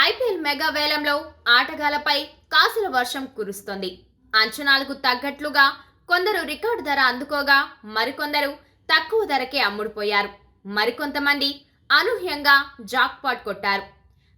IPL mega వేలంలో ఆటగాళ్ళపై కాసుల వర్షం కురుస్తోంది. అంచనాలకు తగ్గట్లుగా కొందరు రికార్డు ధర అందుకోగా మరికొందరు తక్కువ ధరకే అమ్ముడుపోయారు. మరికొంతమంది అనూహ్యంగా జాక్పాట్ కొట్టారు.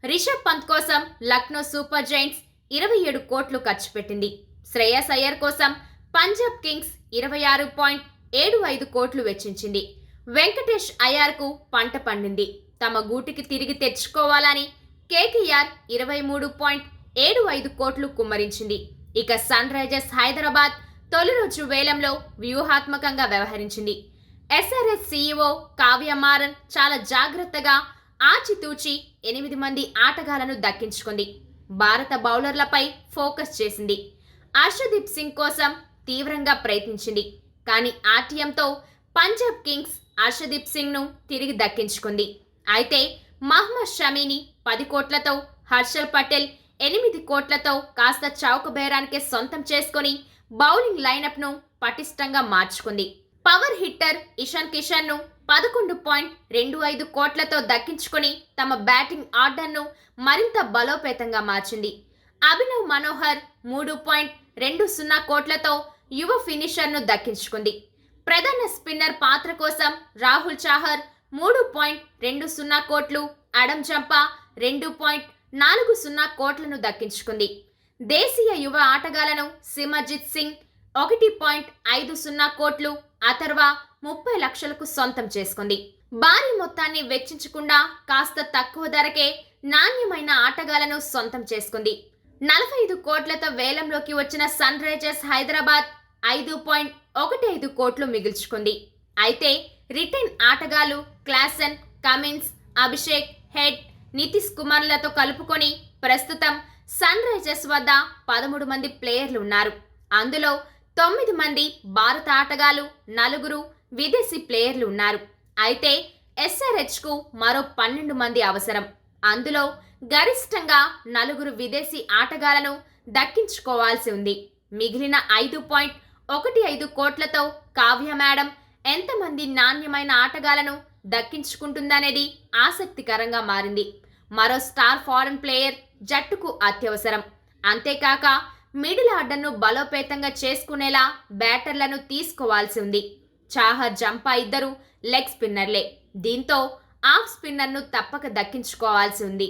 రిషబ్ పంత్ కోసం లక్నో సూపర్ జైంట్స్ ఇరవై ఏడు కోట్లు ఖర్చు పెట్టింది. శ్రేయస్ అయ్యర్ కోసం పంజాబ్ కింగ్స్ ఇరవై ఆరు పాయింట్ ఏడు ఐదు కోట్లు వెచ్చించింది. వెంకటేష్ అయ్యార్కు పంట పండింది. తమ గూటికి తిరిగి తెచ్చుకోవాలని కేకేఆర్ ఇరవై మూడు పాయింట్ ఏడు ఐదు కోట్లు కుమ్మరించింది. ఇక సన్ రైజర్స్ హైదరాబాద్ తొలి రోజు వేలంలో వ్యూహాత్మకంగా వ్యవహరించింది. ఎస్ఆర్ఎస్ సీఈఓ కావ్య మారన్ చాలా జాగ్రత్తగా ఆచితూచి ఎనిమిది మంది ఆటగాళ్ళను దక్కించుకుంది. భారత బౌలర్లపై ఫోకస్ చేసింది. అర్షదీప్ సింగ్ కోసం తీవ్రంగా ప్రయత్నించింది. కానీ ఆర్టీఎంతో పంజాబ్ కింగ్స్ అర్షదీప్ సింగ్ను తిరిగి దక్కించుకుంది. అయితే మహ్మద్ షమీని పది కోట్లతో హర్షల్ పటేల్ ఎనిమిది కోట్లతో కాస్త చౌక బేరానికే సొంతం చేసుకొని బౌలింగ్ లైనప్ను పటిష్టంగా మార్చుకుంది. పవర్ హిట్టర్ ఇషాన్ కిషన్ను పదకొండు పాయింట్ రెండు ఐదు కోట్లతో దక్కించుకుని తమ బ్యాటింగ్ ఆర్డర్ను మరింత బలోపేతంగా మార్చింది. అభినవ్ మనోహర్ మూడు పాయింట్ రెండు సున్నా కోట్లతో యువ ఫినిషర్ను దక్కించుకుంది. ప్రధాన స్పిన్నర్ పాత్ర కోసం రాహుల్ చాహర్ మూడు పాయింట్ రెండు సున్నా కోట్లు అడం జంపా రెండు పాయింట్ నాలుగు సున్నా కోట్లను దక్కించుకుంది. దేశీయ యువ ఆటగాళ్ళను సిమర్జిత్ సింగ్ ఒకటి పాయింట్ ఐదు సున్నా కోట్లు అథర్వ ముప్పై లక్షలకు సొంతం చేసుకుంది. భారీ మొత్తాన్ని వెచ్చించకుండా కాస్త తక్కువ ధరకే నాణ్యమైన ఆటగాళ్ళను సొంతం చేసుకుంది. నలభై ఐదు కోట్లతో వేలంలోకి వచ్చిన సన్ రైజర్స్ హైదరాబాద్ ఐదు పాయింట్ ఒకటి ఐదు కోట్లు మిగుల్చుకుంది. అయితే రిటైన్ ఆటగాళ్ళు Klaasen Cummins Abhishek Head Nitish కుమార్లతో కలుపుకొని ప్రస్తుతం సన్ రైజర్స్ వద్ద పదమూడు మంది ప్లేయర్లు ఉన్నారు. అందులో తొమ్మిది మంది భారత ఆటగాళ్ళు నలుగురు విదేశీ ప్లేయర్లు ఉన్నారు. అయితే ఎస్ఆర్హెచ్కు మరో పన్నెండు మంది అవసరం. అందులో గరిష్టంగా నలుగురు విదేశీ ఆటగాళ్ళను దక్కించుకోవాల్సి ఉంది. మిగిలిన ఐదు పాయింట్ ఒకటి ఐదు కోట్లతో కావ్య మేడం ఎంతమంది నాణ్యమైన ఆటగాళ్ళను దక్కించుకుంటుందనేది ఆసక్తికరంగా మారింది. మరో స్టార్ ఫారెన్ ప్లేయర్ జట్టుకు అత్యవసరం. అంతేకాక మిడిల్ ఆర్డర్ను బలోపేతంగా చేసుకునేలా బ్యాటర్లను తీసుకోవాల్సి ఉంది. చాహర్ జంపా ఇద్దరు లెగ్ స్పిన్నర్లే. దీంతో ఆఫ్ స్పిన్నర్ను తప్పక దక్కించుకోవాల్సి ఉంది.